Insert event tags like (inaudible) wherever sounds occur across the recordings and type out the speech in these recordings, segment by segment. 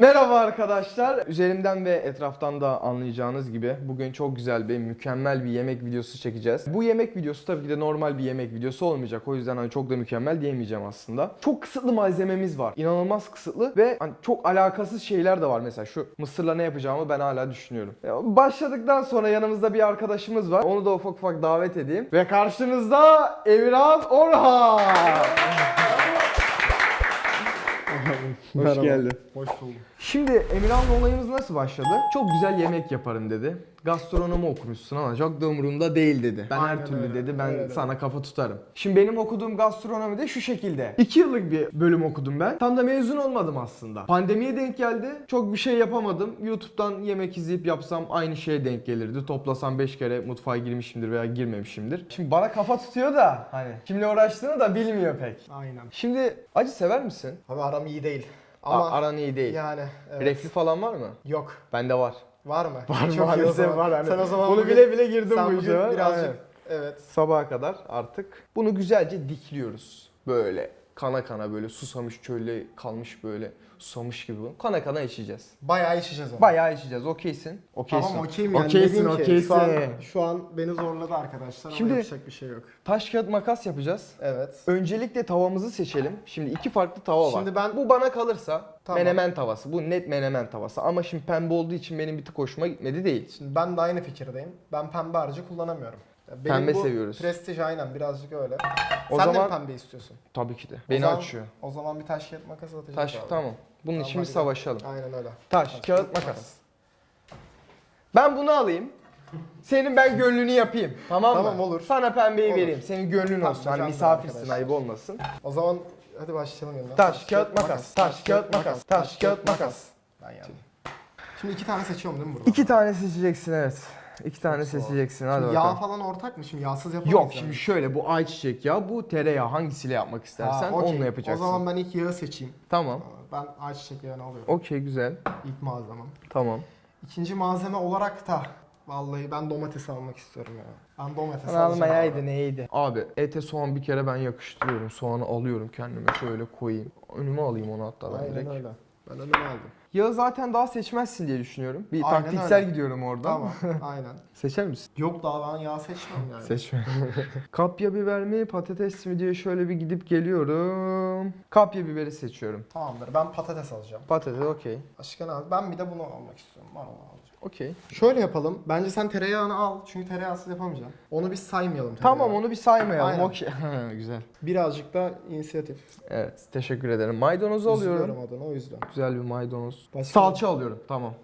Merhaba arkadaşlar. Üzerimden ve etraftan da anlayacağınız gibi bugün çok güzel bir mükemmel bir yemek videosu çekeceğiz. Bu yemek videosu tabii ki de normal bir yemek videosu olmayacak. O yüzden hani çok da mükemmel diyemeyeceğim aslında. Çok kısıtlı malzememiz var. İnanılmaz kısıtlı ve hani çok alakasız şeyler de var. Mesela şu mısırla ne yapacağımı ben hala düşünüyorum. Ya Başladıktan sonra yanımızda bir arkadaşımız var. Onu da ufak ufak davet edeyim. Ve karşınızda Emirhan Orhan. (laughs) Hoş Merhaba. geldin. Hoş bulduk. Şimdi Emirhan'la olayımız nasıl başladı? Çok güzel yemek yaparım dedi. Gastronomi okumuşsun ama çok da umurumda değil dedi. Ben Aynen her türlü öyle, dedi ben öyle sana kafa tutarım. Şimdi benim okuduğum gastronomi de şu şekilde. 2 yıllık bir bölüm okudum ben. Tam da mezun olmadım aslında. Pandemiye denk geldi. Çok bir şey yapamadım. YouTube'dan yemek izleyip yapsam aynı şeye denk gelirdi. Toplasam 5 kere mutfağa girmişimdir veya girmemişimdir. Şimdi bana kafa tutuyor da hani kimle uğraştığını da bilmiyor pek. Aynen. Şimdi acı sever misin? Abi aram iyi değil. Ama aran iyi değil. yani evet. Reflü falan var mı? yok. Bende var. Var mı? Var Çok maalesef var hani. Sen o zaman Bunu bugün- bile bile girdim bu işe. birazcık Aynen. evet. Sabaha kadar artık bunu güzelce dikliyoruz. Böyle kana kana böyle susamış çölde kalmış böyle susamış gibi. Kana kana içeceğiz. Bayağı içeceğiz onu. Bayağı içeceğiz. Okeysin. Okeysin. Tamam okeyim yani. Okeysin, ki, okeysin. Şu an, şu an beni zorladı arkadaşlar Şimdi- ama yapacak bir şey yok. Taş kağıt makas yapacağız. Evet. Öncelikle tavamızı seçelim. Şimdi iki farklı tava var. Şimdi ben- Bu bana kalırsa Tamam. menemen tavası. Bu net menemen tavası. Ama şimdi pembe olduğu için benim bir tık hoşuma gitmedi değil. Şimdi ben de aynı fikirdeyim. Ben pembe harcı kullanamıyorum. Ya Benim Pembe bu seviyoruz. Prestij aynen birazcık öyle. O Sen de zaman mi pembe istiyorsun? tabii ki de. O Beni zaman- açıyor. O zaman bir taş kağıt makas atacağız Taş abi. tamam. Bunun Tamam, için bir hadi savaşalım. Aynen öyle. Taş, kağıt, makas. Ben bunu alayım. Senin ben gönlünü yapayım. Tamam mı? Tamam, olur. Sana pembeyi Olur. vereyim. Senin gönlün Tamam, olsun. Hani mükemmel misafirsin arkadaşlar. ayıp olmasın. O zaman hadi başlayalım yeniden. Taş, kağıt, makas. Taş, kağıt, makas. Taş, kağıt, makas. Ben yandım. Şimdi iki tane seçiyorum değil mi burada? İki tane seçeceksin evet. İki tane Çok seçeceksin. Hadi yağ bakalım. falan ortak mı? Şimdi yağsız yapamayız Yok yani. şimdi şöyle bu ayçiçek yağı, bu tereyağı hangisiyle yapmak Ha, istersen okey. onunla yapacaksın. O zaman ben ilk yağı seçeyim. Tamam. Ben ayçiçek yağını alıyorum. Okey güzel. İlk malzemem. Tamam. İkinci malzeme olarak da vallahi ben domates almak istiyorum ya. Ben domates alacağım abi. neydi? Abi ete soğan bir kere ben yakıştırıyorum. Soğanı alıyorum kendime şöyle koyayım. Önüme alayım onu hatta ben direkt. Aynen öyle. Ben önüme aldım. Yağı zaten daha seçmezsin diye düşünüyorum. Bir Aynen taktiksel öyle. gidiyorum orada. Tamam. (laughs) Aynen. Seçer misin? Yok daha ben yağ seçmem yani. Seçme. (laughs) Kapya biber mi patates mi diye şöyle bir gidip geliyorum. Kapya biberi seçiyorum. Tamamdır. Ben patates alacağım. Patates okey. Ne al? Ben bir de bunu almak istiyorum. Ben onu alacağım. Okey. Şöyle yapalım. Bence sen tereyağını al. Çünkü tereyağsız yapamayacaksın. Onu biz saymayalım tereyağı. Tamam onu bir saymayalım. Okey. (laughs) Güzel. Birazcık da inisiyatif. Evet teşekkür ederim. Maydanozu alıyorum. Üzülüyorum adına o yüzden. Güzel bir maydanoz. Başka- Salça alıyorum. Tamam.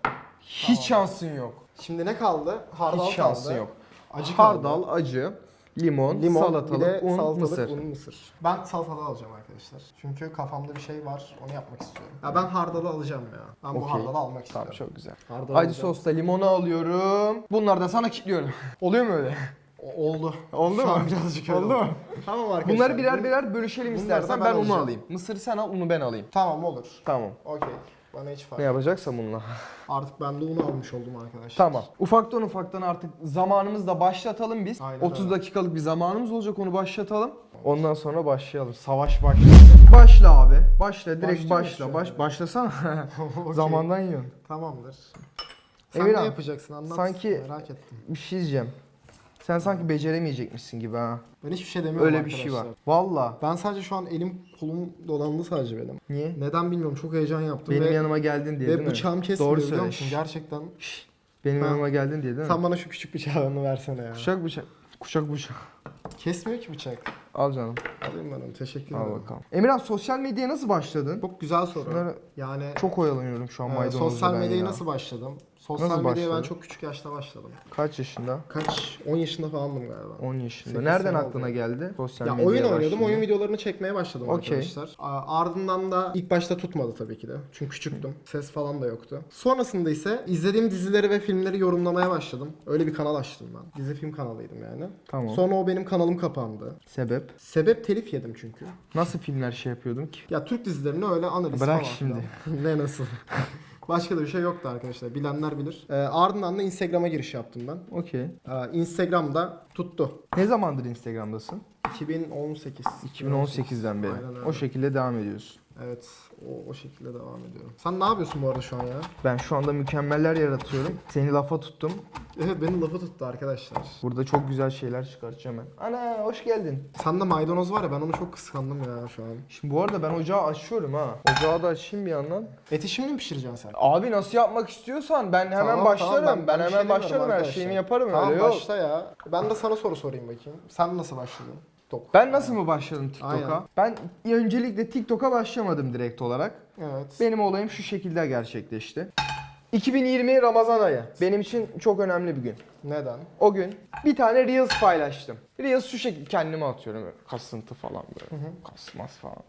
Hiç Tamam. şansın yok. Şimdi ne kaldı? Hardal Hiç şansın kaldı. yok. Acı kaldı. Hardal, acı, limon, Limon, salatalık, bir de un, salatalık, mısır. un, mısır. Ben salatalık alacağım arkadaşlar. Çünkü kafamda bir şey var, onu yapmak istiyorum. Ya ben hardalı alacağım ya. Ben bu Okey. hardalı almak Tamam istiyorum. çok güzel. Hardal Acı alacağım. sosla limonu alıyorum. Bunları da sana kilitliyorum. (laughs) Oluyor mu öyle? O- oldu. Oldu Şu mu? an birazcık öyle Oldu mu? Tamam arkadaşlar. Bunları birer bu- birer bölüşelim Bunları istersen ben, ben alacağım. alayım. Mısırı sen al, unu ben alayım. Tamam olur. Tamam. Okey. Bana hiç fark Ne yapacaksam bununla. Artık ben de unu almış oldum arkadaşlar. Tamam. Ufaktan ufaktan artık zamanımızı da başlatalım biz. Aynen 30 öyle. dakikalık bir zamanımız olacak onu başlatalım. Ondan sonra başlayalım. Savaş başlasın. Başla abi. Başla direkt başla. Baş başlasana. (laughs) (laughs) Okey. Zamandan yiyorsun. Tamamdır. Sen Emirhan, ne yapacaksın anlat. sanki- Merak ettim. Bir şey diyeceğim. Sen sanki beceremeyecekmişsin gibi ha. Ben hiçbir şey demiyorum Öyle bir arkadaşlar. şey var. Valla. Ben sadece şu an elim kolum dolandı sadece benim. Niye? Neden bilmiyorum çok heyecan yaptım Benim ve, yanıma geldin diye değil ve mi? bıçağım kesmiyor Doğru biliyor söyle. musun? Şşş. Gerçekten. Benim Ha. yanıma geldin diye değil mi? Sen bana şu küçük bıçağını versene ya. Kuşak bıçak. Kuşak bıçak. Kesmiyor ki bıçak. Al canım. Alayım ben onu teşekkür Al ederim. bakalım. Emirhan sosyal medyaya nasıl başladın? Çok güzel soru. Şunları Yani çok oyalanıyorum şu an e, maydanozla sosyal ben medyaya ya. nasıl başladım? Sosyal Nasıl medyaya ben başladın? çok küçük yaşta başladım. Kaç yaşında? Kaç? 10 yaşında falandım galiba. 10 yaşında. Sekiz Nereden sene aklına oldu. geldi? Sosyal Ya medyaya oyun oynuyordum, başlamayı? oyun videolarını çekmeye başladım Okey. arkadaşlar. A- Ardından da ilk başta tutmadı tabii ki de. Çünkü küçüktüm. Ses falan da yoktu. Sonrasında ise izlediğim dizileri ve filmleri yorumlamaya başladım. Öyle bir kanal açtım ben. Dizi film kanalıydım yani. Tamam. Sonra o benim kanalım kapandı. Sebep? Sebep telif yedim çünkü. Nasıl filmler şey yapıyordun ki? Ya Türk dizilerini öyle analiz Bırak falan şimdi. (laughs) ne nasıl? (laughs) Başka da bir şey yoktu arkadaşlar. Bilenler bilir. Ee, ardından da Instagram'a giriş yaptım ben. Okey. Ee, Instagram'da tuttu. Ne zamandır Instagram'dasın? 2018. 2018'den beri. Aynen öyle. O şekilde devam ediyorsun. Evet o, o şekilde devam ediyorum. Sen ne yapıyorsun bu arada şu an ya? Ben şu anda mükemmeller yaratıyorum. Seni lafa tuttum. Evet beni lafı tuttu arkadaşlar. Burada çok güzel şeyler çıkartacağım ben. Ana hoş geldin. Sende maydanoz var ya ben onu çok kıskandım ya şu an. Şimdi bu arada ben ocağı açıyorum ha. Ocağı da açayım bir yandan. Eti şimdi mi pişireceksin sen? Abi nasıl yapmak istiyorsan ben hemen Tamam, başlarım. tamam, ben, ben bir şey hemen demiyorum başlarım her arkadaşlar. şeyimi yaparım Tamam öyle yok. başla ya. Ben de sana soru sorayım bakayım. Sen nasıl başladın? TikTok. Ben nasıl mı başladım TikTok'a? Ben öncelikle TikTok'a başlamadım direkt olarak. Evet. Benim olayım şu şekilde gerçekleşti. 2020 Ramazan ayı. Benim için çok önemli bir gün. Neden? O gün bir tane Reels paylaştım. Reels şu şekilde kendime atıyorum böyle kasıntı falan böyle. Kasmaz falan.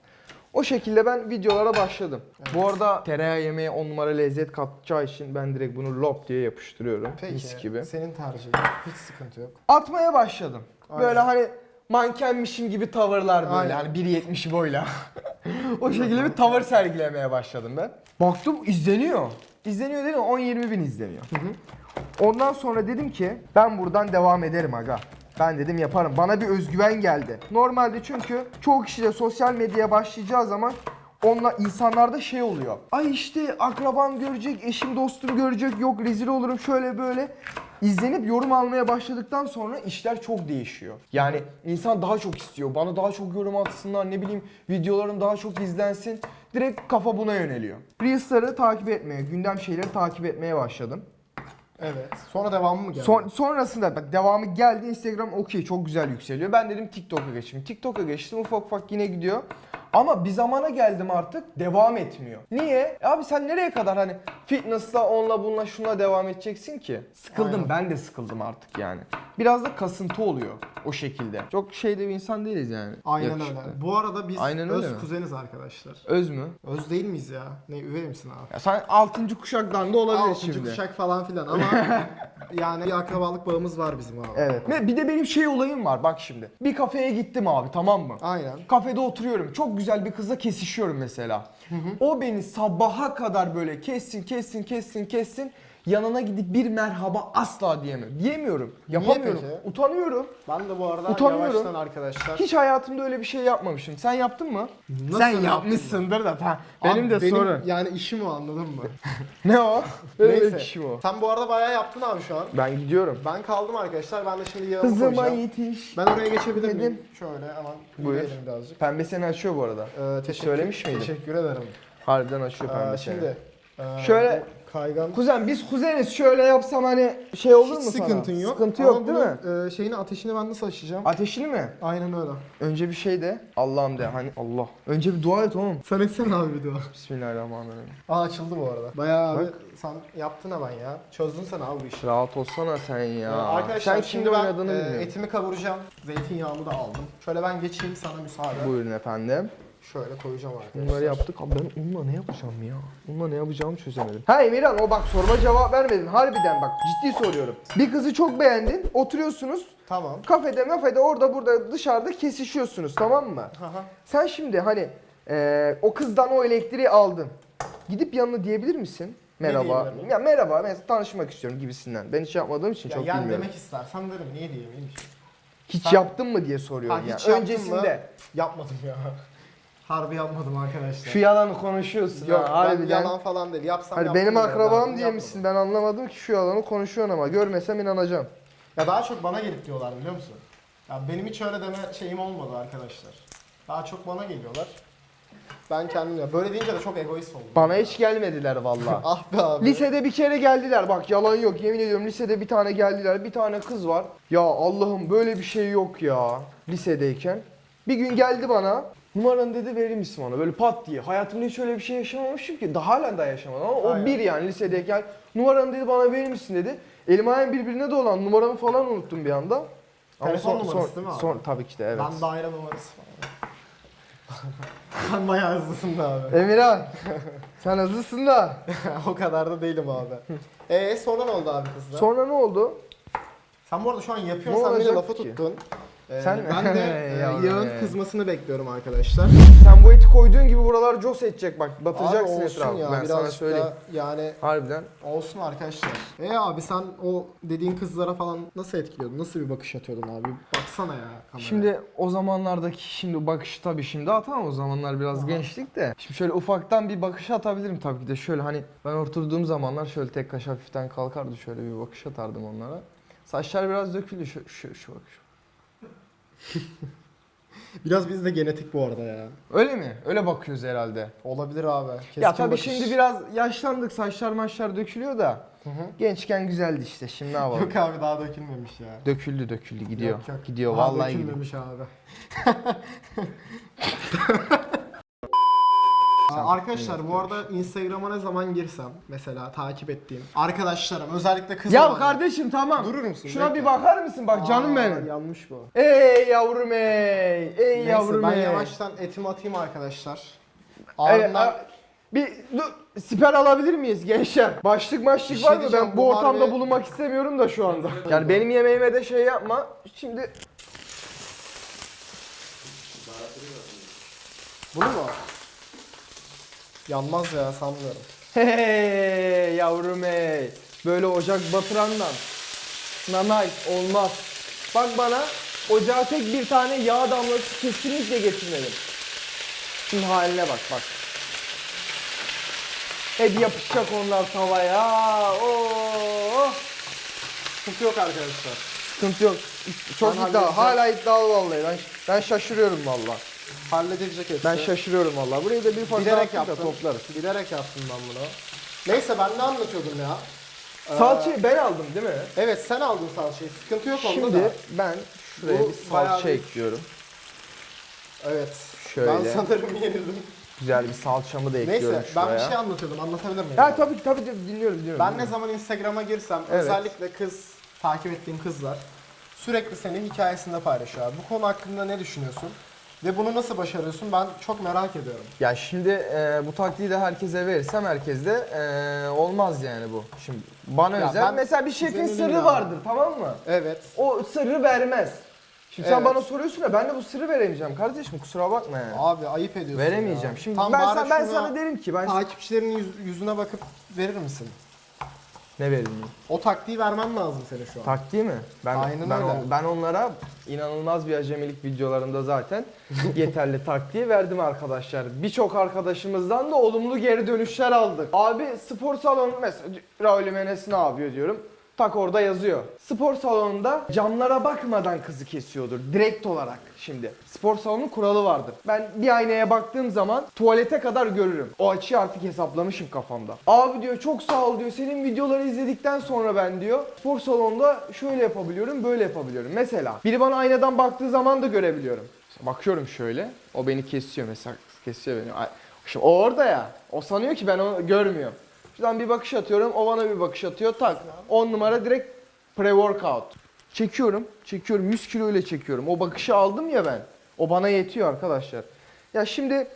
O şekilde ben videolara başladım. Bu arada tereyağı yemeğe 10 numara lezzet katacağı için ben direkt bunu lop diye yapıştırıyorum. Peki. Mis gibi. Senin tercihin. Hiç sıkıntı yok. Atmaya başladım. Aynen. Böyle hani mankenmişim gibi tavırlar böyle Aynen. hani 1.70 boyla. (laughs) o şekilde bir tavır sergilemeye başladım ben. Baktım izleniyor. İzleniyor dedim 10-20 bin izleniyor. Ondan sonra dedim ki ben buradan devam ederim aga. Ben dedim yaparım. Bana bir özgüven geldi. Normalde çünkü çoğu kişi de sosyal medyaya başlayacağı zaman onunla insanlarda şey oluyor. Ay işte akrabam görecek, eşim dostum görecek, yok rezil olurum şöyle böyle. İzlenip yorum almaya başladıktan sonra işler çok değişiyor. Yani insan daha çok istiyor. Bana daha çok yorum atsınlar, ne bileyim videolarım daha çok izlensin. Direkt kafa buna yöneliyor. Reels'ları takip etmeye, gündem şeyleri takip etmeye başladım. Evet. Sonra devamı mı geldi? Son, sonrasında bak devamı geldi Instagram okey çok güzel yükseliyor. Ben dedim TikTok'a geçeyim. TikTok'a geçtim ufak ufak yine gidiyor. Ama bir zamana geldim artık devam etmiyor. Niye? E Abi sen nereye kadar hani fitness'la onunla bununla şunla devam edeceksin ki? Sıkıldım Aynen. ben de sıkıldım artık yani. Biraz da kasıntı oluyor o şekilde. Çok şeyde bir insan değiliz yani. Aynen Yakışıklı. öyle. Bu arada biz Aynen öz mi? kuzeniz arkadaşlar. Öz mü? Öz değil miyiz ya? Ne üvey misin abi? Ya sen 6. kuşaktan da olabilir Altıncı şimdi. kuşak falan filan ama (laughs) yani bir akrabalık bağımız var bizim abi. Evet. Ve bir de benim şey olayım var bak şimdi. Bir kafeye gittim abi tamam mı? Aynen. Kafede oturuyorum. Çok güzel bir kızla kesişiyorum mesela. O beni sabaha kadar böyle kessin, kessin, kessin, kessin. Yanına gidip bir merhaba asla diyemem. Diyemiyorum. Yapamıyorum. peki? Utanıyorum. Ben de bu arada Utanıyorum. yavaştan arkadaşlar. Hiç hayatımda öyle bir şey yapmamışım. Sen yaptın mı? Nasıl Sen yaptın? yapmışsındır da. Ha, Abi benim de sorun. Yani işim o anladın mı? (laughs) Ne o? Neyse. kişi o. Sen bu arada bayağı yaptın abi şu an. Ben gidiyorum. Ben kaldım arkadaşlar. Ben de şimdi yağımı Hızıma koyacağım. yetiş. Ben oraya geçebilir miyim? Şöyle hemen Buyur. yürüyelim birazcık. Pembe seni açıyor bu arada. Ee, teşekkür, Söylemiş miydin? Teşekkür ederim. Harbiden açıyor Ee, pembe seni. şimdi e, Şöyle- kaygan Kuzen biz kuzeniz şöyle yapsam hani şey olur mu hiç sana? sıkıntın yok. Sıkıntı Ama yok değil mi? bunun, e, şeyini ateşini ben nasıl açacağım? Ateşini mi? Aynen öyle. Önce bir şey de Allah'ım de hani Allah. Önce bir dua et oğlum. Sen etsene abi video. Bismillahirrahmanirrahim. Aa açıldı bu arada. Bayağı abi sen yaptın hemen ya. Çözdün sen abi bu işi. Rahat olsana sen ya. Arkadaşlar sen şimdi kimle ben oynadığını e, bilmiyorum. etimi kavuracağım. Zeytinyağımı da aldım. Şöyle ben geçeyim sana müsaade. Buyurun efendim. Şöyle koyacağım arkadaşlar. Bunları yaptık. Abi ben onunla ne yapacağım ya? Onunla ne yapacağımı çözemedim. Ha Emirhan o bak sorma cevap vermedin. Harbiden bak ciddi soruyorum. Bir kızı çok beğendin. Oturuyorsunuz. Tamam. Kafede mafede orada burada dışarıda kesişiyorsunuz tamam mı? Haha. Sen şimdi hani eee, o kızdan o elektriği aldın. Gidip yanına diyebilir misin? Merhaba. diyebilirim? Ya merhaba ben tanışmak istiyorum gibisinden. Ben hiç yapmadığım için Ya çok yan bilmiyorum. demek istersen derim. Niye diyemeyim ki? Hiç Sen- yaptın mı diye soruyorum Ha, ya. hiç yaptın Öncesinde. mı? Yapmadım ya. Harbi yapmadım arkadaşlar. Şu yalanı konuşuyorsun Yok ha ben harbiden. yalan falan değil. Yapsam Hani yaptım benim ya, akrabam ben diye misin? Ben anlamadım ki şu yalanı konuşuyorsun ama görmesem inanacağım. Ya daha çok bana gelip diyorlar biliyor musun? Ya benim hiç öyle deme şeyim olmadı arkadaşlar. Daha çok bana geliyorlar. Ben kendim ya. Böyle deyince de çok egoist oldum. Bana hiç gelmediler vallahi. (laughs) Ah be abi. Lisede bir kere geldiler bak yalan yok yemin ediyorum lisede bir tane geldiler bir tane kız var. Ya Allah'ım böyle bir şey yok ya lisedeyken. Bir gün geldi bana numaranı dedi verir misin bana böyle pat diye. Hayatımda hiç öyle bir şey yaşamamışım ki daha halen daha yaşamadım ama o Aynen. bir yani lisedeyken numaranı dedi bana verir misin dedi. Elim ayağım birbirine dolan numaramı falan unuttum bir anda. Telefon numarası değil mi abi? Son, tabii ki de evet. Ben daire numarası falan. (laughs) Sen bayağı hızlısın da abi. Emirhan sen hızlısın da. (laughs) o kadar da değilim abi. Eee sonra ne oldu abi kızla? Sonra ne oldu? Sen bu arada şu an beni olacak lafı ki? tuttun. Ee, Sen- ben de (laughs) e, yağın ya. kızmasını bekliyorum arkadaşlar. Sen bu eti koyduğun gibi buralar cos edecek bak. Batıracaksın Abi olsun etrafı. ya ben sana söyleyeyim. yani Harbiden. olsun arkadaşlar. E abi sen o dediğin kızlara falan nasıl etkiliyordun? Nasıl bir bakış atıyordun abi? Baksana ya kameraya. Şimdi o zamanlardaki şimdi bakışı tabii şimdi atamam o zamanlar biraz gençlik de. Şimdi şöyle ufaktan bir bakış atabilirim tabii ki de şöyle hani ben oturduğum zamanlar şöyle tek kaş hafiften kalkardı şöyle bir bakış atardım onlara. Saçlar biraz döküldü şu şu şu bak (laughs) biraz bizde genetik bu arada ya. Öyle mi? Öyle bakıyoruz herhalde. Olabilir abi. Keskin ya tabii bakış. şimdi biraz yaşlandık saçlar maçlar dökülüyor da. Hı hı. Gençken güzeldi işte şimdi ne yapalım? Yok abi daha dökülmemiş ya. Döküldü döküldü gidiyor. Yok, yok. Gidiyor Daha vallahi gidiyor. dökülmemiş abi. (laughs) Arkadaşlar bu arada Instagram'a ne zaman girsem mesela takip ettiğim arkadaşlarım özellikle kız Ya olan- kardeşim tamam. Durur musun? Şuna Bekle. bir bakar mısın? Bak canım Aa, benim. Yanlış bu. Ey yavrum ey. Ey Neyse yavrum ben ey. yavaştan etimi atayım arkadaşlar. Ee, Ardından a- bir dur, siper alabilir miyiz gençler? Başlık başlık şey var mı? diyeceğim, Ben bu bu ortamda harbi- bulunmak istemiyorum da şu anda. Yani benim yemeğime de şey yapma. Şimdi bunu mu? Yanmaz ya sanmıyorum. hey yavrum ey. Böyle ocak batırandan. Nanay olmaz. Bak bana ocağa tek bir tane yağ damlası kesinlikle getirmedim. Şimdi haline bak bak. Hep yapışacak onlar tavaya. Oo. Sıkıntı yok arkadaşlar. Sıkıntı yok. Çok Ben iddia. halledeceğim. Hala iddialı vallahi. Ben ben şaşırıyorum vallahi. Halledilecek hepsi. Ben şaşırıyorum vallahi. Burayı da bir fazla Bilerek yaptım. toplarız. Bilerek yaptım ben bunu. Neyse ben ne anlatıyordum ya? Ee, Salçayı ben aldım değil mi? Evet sen aldın salçayı. Sıkıntı yok onda Şimdi da. ben şuraya Bu bir bayağı salça bir- ekliyorum. Evet. Şöyle. Ben sanırım yenildim. Güzel bir salçamı da ekliyorum Neyse ben şuraya. bir şey anlatıyordum. Anlatabilir miyim? Ya tabii ki tabii ki dinliyorum dinliyorum. Ben ne zaman Instagram'a girsem Evet. özellikle kız takip ettiğim kızlar sürekli senin hikayesinde paylaşıyor. abi. Bu konu hakkında ne düşünüyorsun? Ve bunu nasıl başarıyorsun? Ben çok merak ediyorum. Ya şimdi e, bu taktiği de herkese verirsem herkes de e, olmaz yani bu. Şimdi bana Ya özel ben mesela bir şefin sırrı ya. vardır tamam mı? Evet. O sırrı vermez. Şimdi sen Evet. bana soruyorsun ya ben de bu sırrı veremeyeceğim kardeşim kusura bakma yani. Abi ayıp ediyorsun Veremeyeceğim. ya. Şimdi Tam ben, bari sana, ben sana derim ki ben takipçilerinin yüz- yüzüne bakıp verir misin? Ne vereyim? O taktiği vermen lazım senin şu an. Taktiği mi? Ben Aynen ben, öyle. ben onlara inanılmaz bir acemilik videolarında zaten (laughs) yeterli taktiği verdim arkadaşlar. Birçok arkadaşımızdan da olumlu geri dönüşler aldık. Abi spor salonu mesela Raul Jimenez ne yapıyor diyorum. Tak orada yazıyor. Spor salonunda camlara bakmadan kızı kesiyordur. Direkt olarak şimdi. Spor salonunun kuralı vardır. Ben bir aynaya baktığım zaman tuvalete kadar görürüm. O açıyı artık hesaplamışım kafamda. Abi diyor çok sağ ol diyor. Senin videoları izledikten sonra ben diyor spor salonunda şöyle yapabiliyorum, böyle yapabiliyorum. Mesela biri bana aynadan baktığı zaman da görebiliyorum. Bakıyorum şöyle. O beni kesiyor mesela. Kesiyor beni. Şimdi o orada ya. O sanıyor ki ben onu görmüyorum. Şuradan bir bakış atıyorum. O bana bir bakış atıyor. Tak. 10 numara direkt pre-workout. Çekiyorum. Çekiyorum. 100 kilo ile çekiyorum. O bakışı aldım ya ben. O bana yetiyor arkadaşlar. Ya şimdi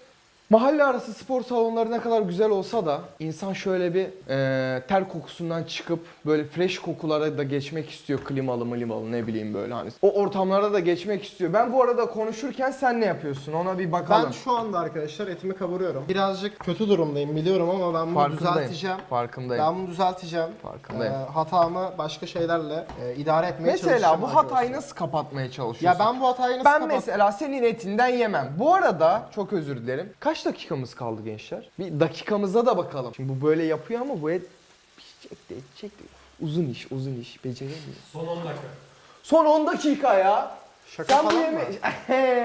mahalle arası spor salonları ne kadar güzel olsa da insan şöyle bir e, ter kokusundan çıkıp böyle fresh kokulara da geçmek istiyor. Klimalı mlimalı ne bileyim böyle hani. O ortamlara da geçmek istiyor. Ben bu arada konuşurken sen ne yapıyorsun? Ona bir bakalım. Ben şu anda arkadaşlar etimi kavuruyorum. Birazcık kötü durumdayım biliyorum ama ben bunu Farkındayım. düzelteceğim. Farkındayım. Ben bunu düzelteceğim. Farkındayım. Ee, hatamı başka şeylerle e, idare etmeye Mesela çalışacağım bu hatayı nasıl kapatmaya Ya çalışıyorsun? ben bu hatayı nasıl ben kapat- mesela senin etinden yemem. Bu arada çok özür dilerim. Kaç dakikamız kaldı gençler? Bir dakikamıza da bakalım. Şimdi bu böyle yapıyor ama bu et pişecek de edecek de. Uzun iş, uzun iş. Beceremiyor. Son 10 dakika. Son 10 dakika ya. Şaka Sen bu falan yeme...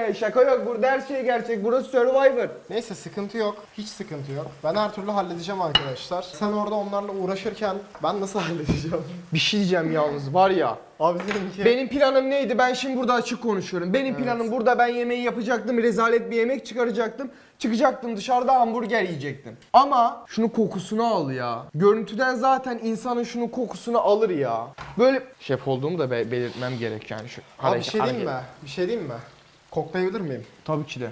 mı? (laughs) Şaka yok. Burada her şey gerçek. Burası Survivor. Neyse sıkıntı yok. Hiç sıkıntı yok. Ben her türlü halledeceğim arkadaşlar. Sen orada onlarla uğraşırken ben nasıl (laughs) halledeceğim? Bir şey diyeceğim yalnız var ya. Abi seninki... Benim planım neydi? Ben şimdi burada açık konuşuyorum. Benim planım burada ben yemeği yapacaktım. Rezalet bir yemek çıkaracaktım. Çıkacaktım dışarıda hamburger yiyecektim. Ama şunun kokusunu al ya. Görüntüden zaten insanın şunun kokusunu alır ya. Böyle şef olduğumu da be- belirtmem gerek yani. Şu Abi bir şey diyeyim hareket- mi? Bir şey diyeyim mi? Koklayabilir miyim? Tabii ki de.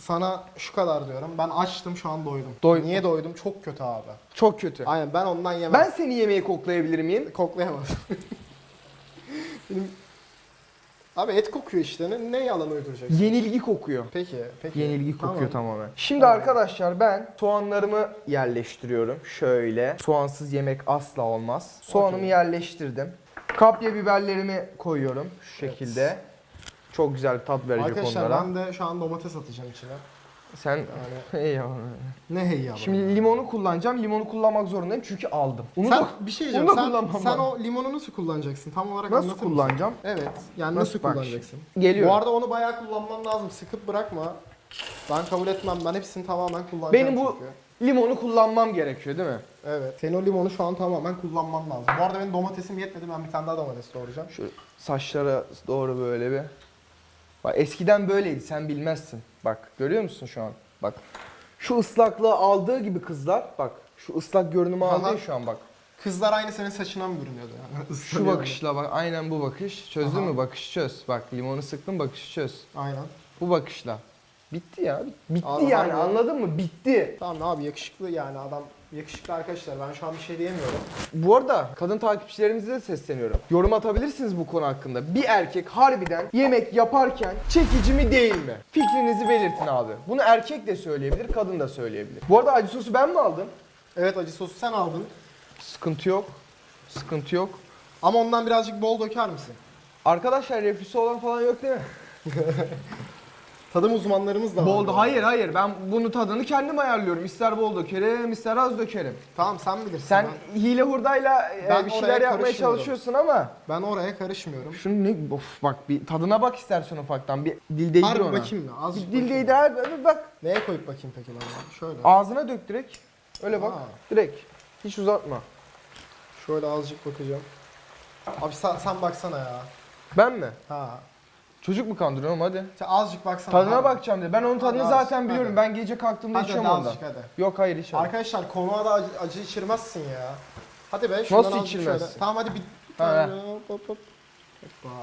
Sana şu kadar diyorum. Ben açtım şu an doydum. Doy- Niye doydum? Çok kötü abi. Çok kötü. Aynen ben ondan yemem. Ben seni yemeği koklayabilir miyim? koklayamam. Benim (laughs) Abi et kokuyor işte. Ne, ne yalan uyduracaksın? Yenilgi kokuyor. Peki, peki. Yenilgi Tamam. kokuyor tamamen. Şimdi Tamam. arkadaşlar ben soğanlarımı yerleştiriyorum. Şöyle. Soğansız yemek asla olmaz. Soğanımı Okey. yerleştirdim. Kapya biberlerimi koyuyorum şu şekilde. Çok güzel bir tat verecek Arkadaşlar onlara. ben de şu an domates atacağım içine. Sen Yani (laughs) Ey yavrum. ne hey ya. Şimdi limonu kullanacağım. Limonu kullanmak zorundayım çünkü aldım. Bunu sen da bir şey onu diyeceğim. da Sen, sen o limonu nasıl kullanacaksın? Tam olarak nasıl kullanacağım? Evet. Yani Nasıl nasıl, kullanacaksın? Geliyor. Bu arada onu bayağı kullanman lazım. Sıkıp bırakma. Ben kabul etmem. Ben hepsini tamamen kullanacağım Benim bu çünkü. limonu kullanmam gerekiyor değil mi? Evet. Senin o limonu şu an tamamen kullanman lazım. Bu arada benim domatesim yetmedi. Ben bir tane daha domates doğrayacağım. Şu saçlara doğru böyle bir. Bak eskiden böyleydi sen bilmezsin. Bak görüyor musun şu an? Bak. Şu ıslaklığı aldığı gibi kızlar bak. Şu ıslak görünümü Aha. aldı ya şu an bak. Kızlar aynı senin saçına mı bürünüyordu yani? (laughs) Şu bakışla bak aynen bu bakış. Çözdün Aha. mü? Bakışı çöz. Bak limonu sıktın bakışı çöz. Aynen. Bu bakışla. Bitti ya. Bitti Abi, yani harbi. anladın mı? Bitti. Tamam abi yakışıklı yani adam yakışıklı arkadaşlar. Ben şu an bir şey diyemiyorum. Bu arada kadın takipçilerimize de sesleniyorum. Yorum atabilirsiniz bu konu hakkında. Bir erkek harbiden yemek yaparken çekici mi değil mi? Fikrinizi belirtin abi. Bunu erkek de söyleyebilir, kadın da söyleyebilir. Bu arada acı sosu ben mi aldım? Evet acı sosu sen aldın. Sıkıntı yok. Sıkıntı yok. Ama ondan birazcık bol döker misin? Arkadaşlar reflüsü olan falan yok değil mi? (laughs) Tadım uzmanlarımız da var. Bol hayır hayır ben bunu tadını kendim ayarlıyorum. İster bol dökerim, ister az dökerim. Tamam sen bilirsin. Sen Ben, hile hurdayla e, Ben bir oraya şeyler yapmaya karışmıyorum. çalışıyorsun ama ben oraya karışmıyorum. şunu ne of bak bir tadına bak istersen ufaktan bir dil değdir Harbi ona. bakayım mı? Azıcık Bir dil bakayım. değdir abi bak. Neye koyup bakayım peki lan? Şöyle. Ağzına dök direkt. Öyle bak. Aa. Direkt. Hiç uzatma. Şöyle azıcık bakacağım. Abi sen, sen baksana ya. Ben mi? Ha. Çocuk mu kandırıyorum hadi. Sen azıcık baksana. Tadına Hadi. bakacağım de. Ben onun tadını Hadi zaten azıcık, biliyorum. hadi. Ben gece kalktığımda Hadi, içiyorum hadi ondan. azıcık hadi. Yok hayır içemem. Arkadaşlar konuğa da acı, acı içirmezsin ya. Hadi be şuradan Nasıl azıcık şöyle. Tamam hadi bir Ha, ha. Hop, hop, hop. Hoppa.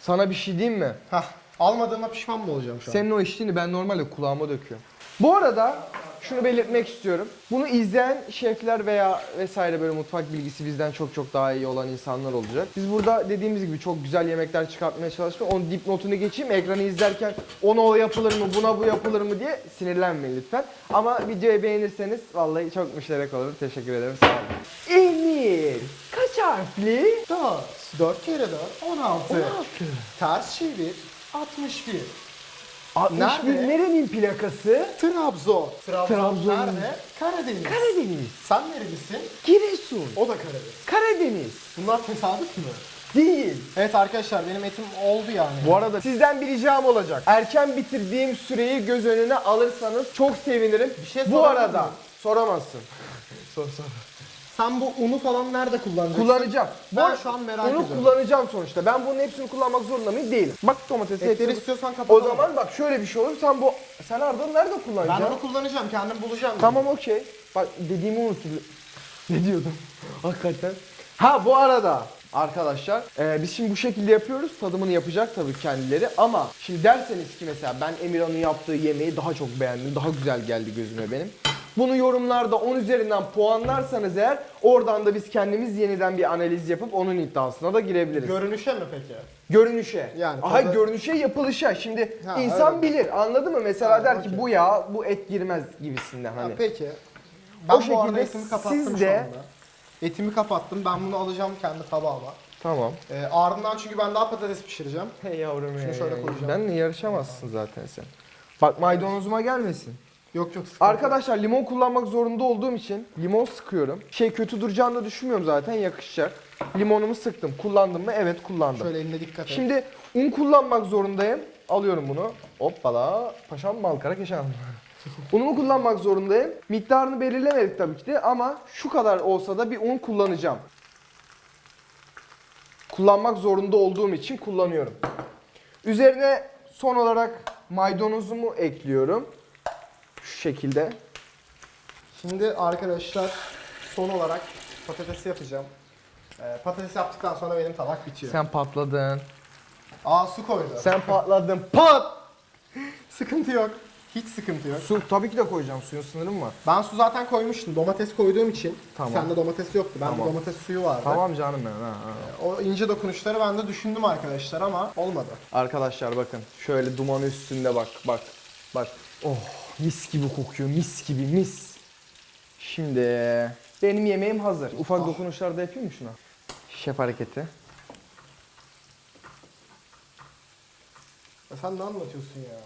Sana bir şey diyeyim mi? Hah. Almadığıma pişman mı olacağım şu an? Senin o içtiğini ben normalde kulağıma döküyorum. Bu arada şunu belirtmek istiyorum. Bunu izleyen şefler veya vesaire böyle mutfak bilgisi bizden çok çok daha iyi olan insanlar olacak. Biz burada dediğimiz gibi çok güzel yemekler çıkartmaya çalıştık. Onun dipnotunu geçeyim. Ekranı izlerken ona o yapılır mı, buna bu yapılır mı diye sinirlenmeyin lütfen. Ama videoyu beğenirseniz vallahi çok müşterek olurum. Teşekkür ederim. Sağ olun. Emir. Kaç harfli? 4. 4 kere 4. 16. 16. Ters çevir. 61. 61 Nerede? nerenin plakası? Trabzon. Trabzon. Trabzon. Nerede? Karadeniz. Karadeniz. Sen nerelisin? Giresun. O da Karadeniz. Karadeniz. Bunlar tesadüf mü? Değil. Evet arkadaşlar benim etim oldu yani. Bu arada sizden bir ricam olacak. Erken bitirdiğim süreyi göz önüne alırsanız çok sevinirim. Bir şey Bu sorabilir arada miyim? soramazsın. (laughs) Sen bu unu falan nerede kullanacaksın? Kullanacağım. Ben şu an merak Onu ediyorum. kullanacağım sonuçta. Ben bunun hepsini kullanmak zorunda mıyım? Değilim. Bak domatesi Etleri hepsini... istiyorsan O kapatalım. zaman bak şöyle bir şey olur. Sen bu... Sen Arda'nı nerede ben kullanacaksın? onu kullanacağım. Kendim bulacağım. Tamam okey. Bak dediğimi unuttum. (laughs) ne diyordum? Hakikaten. Ha bu arada arkadaşlar e, biz şimdi bu şekilde yapıyoruz. Tadımını yapacak tabii kendileri ama şimdi derseniz ki mesela ben Emirhan'ın yaptığı yemeği daha çok beğendim. Daha güzel geldi gözüme benim. Bunu yorumlarda 10 üzerinden puanlarsanız eğer oradan da biz kendimiz yeniden bir analiz yapıp onun iddiasına da girebiliriz. Görünüşe mi peki? Görünüşe. Yani Aha tadı- görünüşe yapılışa. Şimdi Ha, insan öyle. bilir. Anladın mı? Mesela Ha, der ki okey. bu yağ, bu et girmez gibisinden Ha, hani. peki. Ben O bu şekilde siz de-. Etimi kapattım. Ben bunu alacağım kendi tabağıma. Tamam. Ee, ardından çünkü ben daha patates pişireceğim. Hey yavrum Şunu hey. şöyle koyacağım. Benle yarışamazsın zaten sen. Bak maydanozuma gelmesin. Yok yok sıkıntı. Arkadaşlar limon kullanmak zorunda olduğum için limon sıkıyorum. Şey kötü duracağını da düşünmüyorum zaten yakışacak. Limonumu sıktım. Kullandım mı? Evet kullandım. Şöyle eline dikkat et. Şimdi un kullanmak zorundayım. Alıyorum bunu. Hoppala. Paşam malkara keşan. Unumu kullanmak zorundayım. Miktarını belirlemedik tabii ki de ama şu kadar olsa da bir un kullanacağım. Kullanmak zorunda olduğum için kullanıyorum. Üzerine son olarak maydanozumu ekliyorum. Şu şekilde. Şimdi arkadaşlar son olarak patatesi yapacağım. Ee, patates yaptıktan sonra benim tabak bitiyor. Sen patladın. Aa su koydu. Sen patladın. Pat! (laughs) Sıkıntı yok. Hiç sıkıntı yok. Su tabii ki de koyacağım. Suyun sınırım var. Ben su zaten koymuştum. Domates koyduğum için. Tamam. Sende domates yoktu. Bende Tamam. domates suyu vardı. Tamam canım benim. Ha, ha. O ince dokunuşları ben de düşündüm arkadaşlar ama olmadı. Arkadaşlar bakın şöyle duman üstünde bak bak bak. Oh mis gibi kokuyor mis gibi mis. Şimdi benim yemeğim hazır. Ufak Ah. dokunuşlar da yapayım mı şuna? Şef hareketi. Ya sen ne anlatıyorsun ya?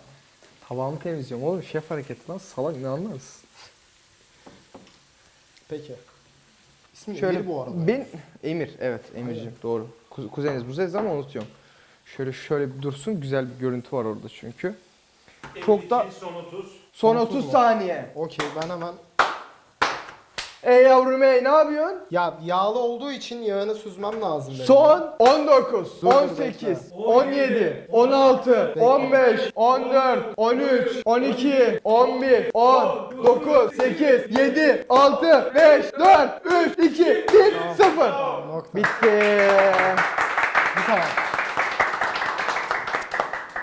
Tabağımı temizliyorum oğlum şef hareketi lan salak ne anlarsın? Peki. İsmi Şöyle Emir bu arada. Ben Emir evet Emirciğim doğru. Ku- Kuzeniz bu ama unutuyorum. Şöyle şöyle bir dursun güzel bir görüntü var orada çünkü. Çok da- 52, son 30. Son Son 30 otuz mu? saniye. Okey ben hemen... Ey yavrum ey ne yapıyorsun? Ya yağlı olduğu için yağını süzmem lazım benim. Son 19, Dur, dur, 18, bekle. 17, 16, 15, 14, 13, 12, 11, 10, 9, 8, 7, 6, 5, 4, 3, 2, 1, 0. Nokta. Bitti. Bu kadar.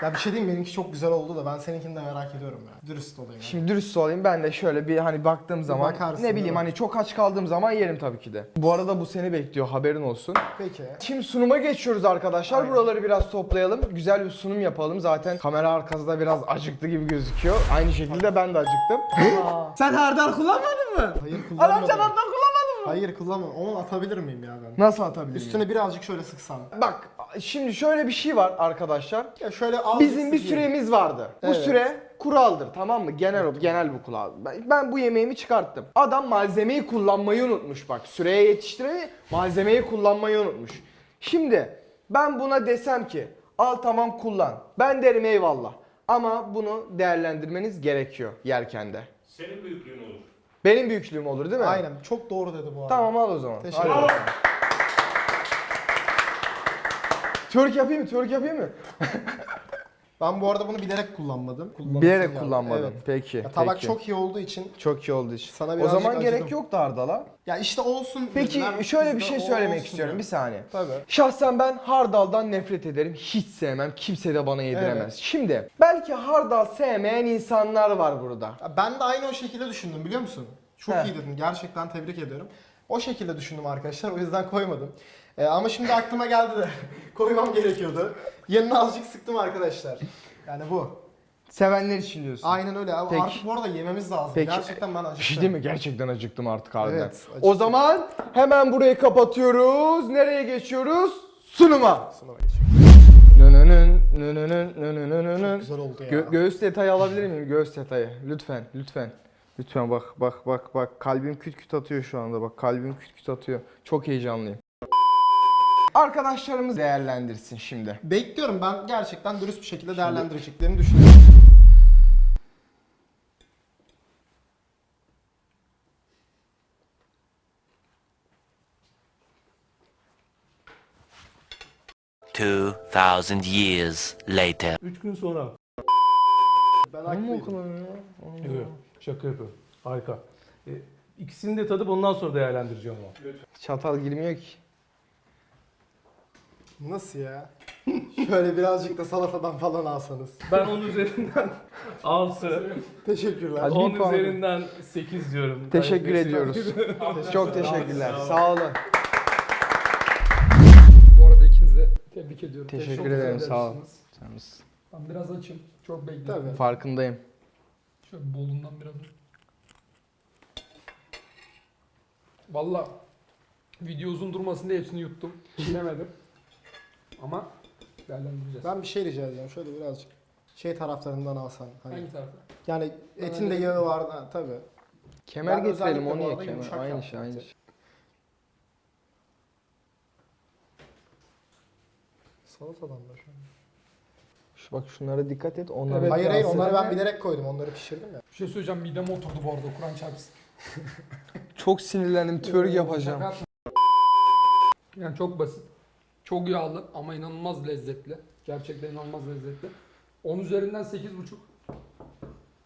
Ya bir şey diyeyim benimki çok güzel oldu da ben seninkini de merak ediyorum ya. Dürüst olayım. Şimdi dürüst olayım ben de şöyle bir hani baktığım zaman bakarsın, ne bileyim hani çok aç kaldığım zaman yerim tabii ki de. Bu arada bu seni bekliyor haberin olsun. Peki. Şimdi sunuma geçiyoruz arkadaşlar. Aynen. Buraları biraz toplayalım. Güzel bir sunum yapalım. Zaten kamera arkasında biraz acıktı gibi gözüküyor. Aynı şekilde ben de acıktım. (laughs) Sen hardal kullanmadın mı? Hayır Adam kullanmadım. sen hardal kullanmadın? Hayır kullanmadım. Onu atabilir miyim ya ben? Nasıl atabilirim? Üstüne birazcık şöyle sıksam. Bak şimdi şöyle bir şey var arkadaşlar. Ya şöyle Bizim bir sıkayım. süremiz vardı. Bu Evet. süre kuraldır tamam mı? Genel genel bu kural. Ben, ben bu yemeğimi çıkarttım. Adam malzemeyi kullanmayı unutmuş bak. Süreye yetiştiremeyi malzemeyi kullanmayı unutmuş. Şimdi ben buna desem ki al tamam kullan. Ben derim eyvallah. Ama bunu değerlendirmeniz gerekiyor yerken de. Senin büyüklüğün olur. Benim büyüklüğüm olur değil mi? Aynen. Çok doğru dedi bu arada. Tamam al o zaman. Teşekkür Hadi ederim. Twerk yapayım mı? Twerk yapayım mı? (laughs) Ben bu arada bunu bilerek kullanmadım. Kullanmışsın Bilerek ya. kullanmadım. Evet. Peki. Ya, tabak peki. çok iyi olduğu için çok iyi oldu iş. Sana o birazcık zaman gerek acıdım. yoktu Ardal'a. ya işte olsun. Peki dediler, şöyle biz bir de şey o söylemek olsun istiyorum. Bir saniye. Tabii. Şahsen ben hardaldan nefret ederim. Hiç sevmem. Kimse de bana yediremez. Evet. Şimdi belki hardal sevmeyen insanlar var burada. Ya Ben de aynı o şekilde düşündüm biliyor musun? Çok He. iyi dedin. Gerçekten tebrik ediyorum. O şekilde düşündüm arkadaşlar. O yüzden koymadım. Ee, ama şimdi aklıma geldi de (laughs) koymam gerekiyordu. Yanına azıcık sıktım arkadaşlar. Yani bu. Sevenler için diyorsun. Aynen öyle. Abi Peki. Artık bu arada yememiz lazım. Peki. Gerçekten ben Bir acıktım. şey değil mi? Gerçekten acıktım artık harbiden. Evet, acıktım. o zaman hemen burayı kapatıyoruz. Nereye geçiyoruz? Sunuma. Sunuma geçiyorum. Nönönün, nönönün, nönönün. Çok güzel oldu ya. Gö- göğüs detayı alabilir miyim? Göğüs detayı. Lütfen, lütfen. Lütfen bak, bak, bak, bak. Kalbim küt küt atıyor şu anda. Bak kalbim küt küt atıyor. Çok heyecanlıyım. Arkadaşlarımız değerlendirsin şimdi. Bekliyorum ben gerçekten dürüst bir şekilde değerlendireceklerini düşünüyorum. Two thousand years later. 3 gün sonra. Ben haklıydım. Evet. Şaka yapıyorum. Harika. E, ikisini de tadıp ondan sonra değerlendireceğim ama. Çatal girmiyor ki. Nasıl ya? Şöyle birazcık da salatadan falan alsanız. Ben onun üzerinden (laughs) 6, Teşekkürler. Hadi. 10 bir puan. üzerinden 8 diyorum. Teşekkür Gayet ediyoruz. (laughs) Çok teşekkürler. Sağ olun. Bu arada ikinizi de tebrik ediyorum. Teşekkür Çok ederim, sağ ol. yarıştınız. Ben biraz açım. Çok bekledim. Tabii. Farkındayım. Şöyle bolundan biraz. Valla video uzun durmasın diye hepsini yuttum. Bilemedim. Ama değerlendireceğiz. Ben bir şey rica edeceğim. Şöyle birazcık şey taraflarından alsan. Hani Hangi tarafta? yani etin de yağı var da tabii. Kemer Ben getirelim özellikle onu ye arada kemer. yumuşak Aynı yaptım şey aynı şey. Salatadan da şu an. Şu bak şunlara dikkat et. Onları Evet. Hayır hayır onları ben seninle- bilerek koydum. Onları pişirdim ya. Bir şey söyleyeceğim mideme oturdu bu arada Kur'an çarpsın. çok sinirlendim. Twerk yapacağım. Şaka yapma. Yani çok basit. Çok yağlı ama inanılmaz lezzetli. Gerçekten inanılmaz lezzetli. 10 üzerinden 8,5.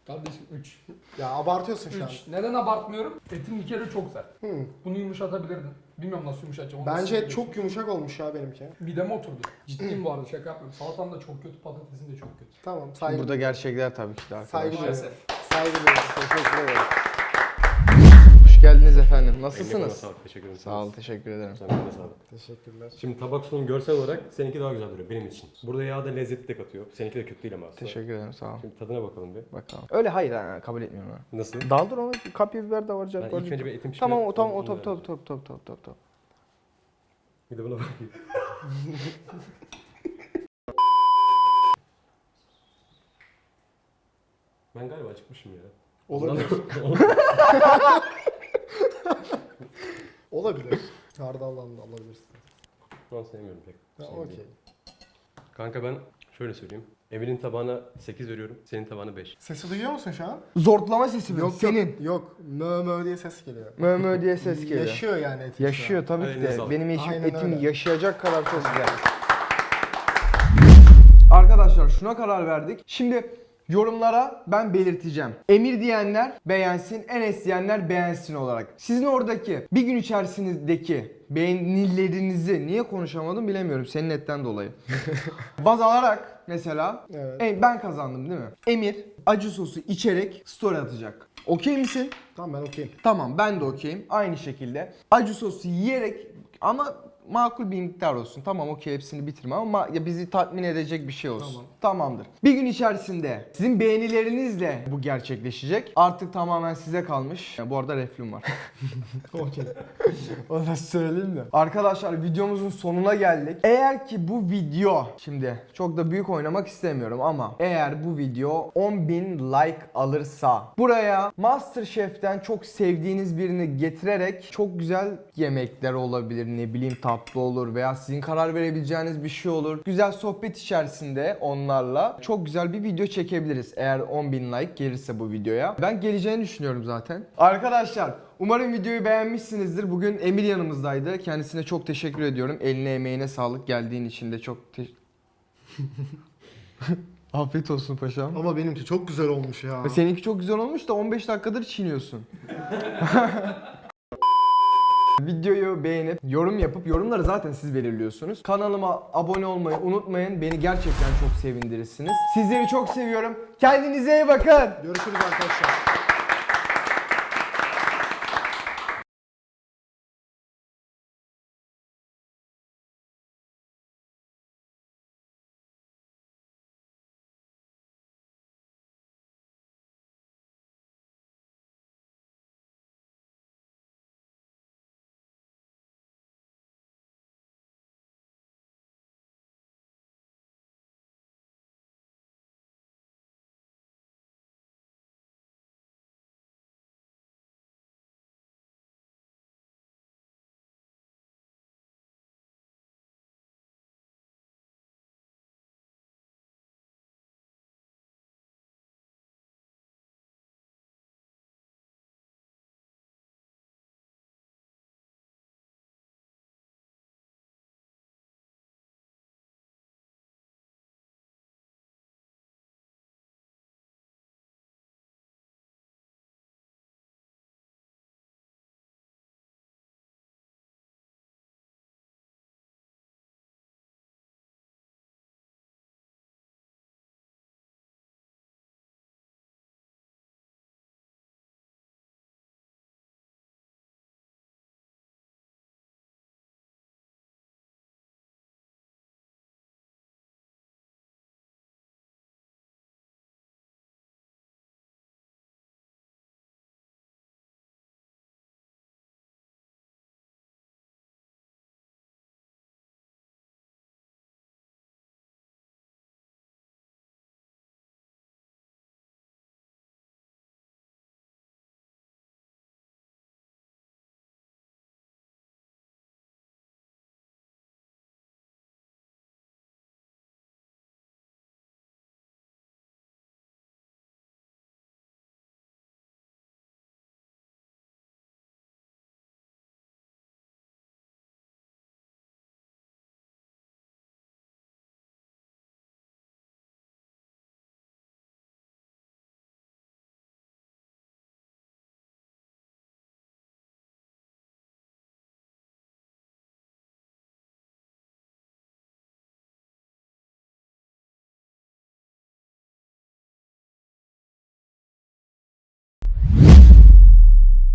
Kardeşim 3. (laughs) Ya abartıyorsun şu an. 3. Neden abartmıyorum? Etin bir kere çok sert. Hı. Bunu yumuşatabilirdin. Bilmiyorum nasıl yumuşatacağım. onu Bence nasıl et çok yumuşak olmuş ya benimki. Mideme oturdu. (clears throat) Ciddiyim bu arada şaka yapmıyorum. Salatan da çok kötü, patatesin de çok kötü. Tamam saygı. Burada gerçekler tabii ki de arkadaşlar. Saygı duyuyorum. Maalesef. Saygı duyuyorum. Teşekkür ederim. Geldiniz efendim. Eline Nasılsınız? sağlık, teşekkür ederim. Sağ ol, teşekkür ederim. Sana eline sağlık. Teşekkürler. Şimdi tabak sunum görsel olarak seninki daha güzel duruyor benim için. Burada yağ da lezzeti de katıyor. Seninki de kötü değil ama aslında. Teşekkür ederim, sağ ol. Şimdi tadına bakalım bir. Bakalım. Öyle hayır, ha, kabul etmiyorum ha. Nasıl? Daldır onu, kapya biber de var. Ben ilk önce bir etim pişmeye... Tamam, o tamam, o onu top top top top top top top. Bir de buna bakayım. (laughs) ben galiba acıkmışım ya. Olabilir. (laughs) (laughs) Olabilir. (laughs) Hardaldan da alabilirsin. Ben sevmiyorum pek. Değil. okey. Kanka ben şöyle söyleyeyim. Emir'in tabağına 8 veriyorum. Senin tabağına 5. Sesi duyuyor musun şu an? Zortlama sesi mi? Senin. Yok, yok. Mö mö diye ses geliyor. Mö mö diye ses geliyor. Yaşıyor yani etin şu an. Yaşıyor tabii ki Eline de. sağlık. Benim eşim Aynen etim öyle. yaşayacak kadar çok güzel. (laughs) Arkadaşlar şuna karar verdik. Şimdi yorumlara ben belirteceğim. Emir diyenler beğensin, Enes diyenler beğensin olarak. Sizin oradaki bir gün içerisindeki beğenilerinizi niye konuşamadım bilemiyorum senin netten dolayı. (laughs) Baz alarak mesela Evet. e, ben kazandım değil mi? Emir acı sosu içerek story atacak. Okey misin? Tamam ben okeyim. Tamam ben de okeyim. Aynı şekilde acı sosu yiyerek ama makul bir miktar olsun. Tamam okey hepsini bitirme ama ya bizi tatmin edecek bir şey olsun. Tamam. Tamamdır. Bir gün içerisinde sizin beğenilerinizle bu gerçekleşecek. Artık tamamen size kalmış. Ya, bu arada reflüm var. (laughs) Okey. (laughs) Onu da söyleyeyim de. Arkadaşlar videomuzun sonuna geldik. Eğer ki bu video şimdi çok da büyük oynamak istemiyorum ama eğer bu video 10.000 like alırsa buraya Masterchef'ten çok sevdiğiniz birini getirerek çok güzel yemekler olabilir ne bileyim tatlı olur veya sizin karar verebileceğiniz bir şey olur. Güzel sohbet içerisinde onlarla çok güzel bir video çekebiliriz eğer 10.000 like gelirse bu videoya. Ben geleceğini düşünüyorum zaten. Arkadaşlar Umarım videoyu beğenmişsinizdir. Bugün Emir yanımızdaydı. Kendisine çok teşekkür ediyorum. Eline emeğine sağlık. Geldiğin için de çok te- (laughs) Afiyet olsun paşam. Ama benimki çok güzel olmuş ya. Seninki çok güzel olmuş da 15 dakikadır çiğniyorsun. (laughs) Videoyu beğenip yorum yapıp yorumları zaten siz belirliyorsunuz. Kanalıma abone olmayı unutmayın. Beni gerçekten çok sevindirirsiniz. Sizleri çok seviyorum. Kendinize iyi bakın. Görüşürüz arkadaşlar.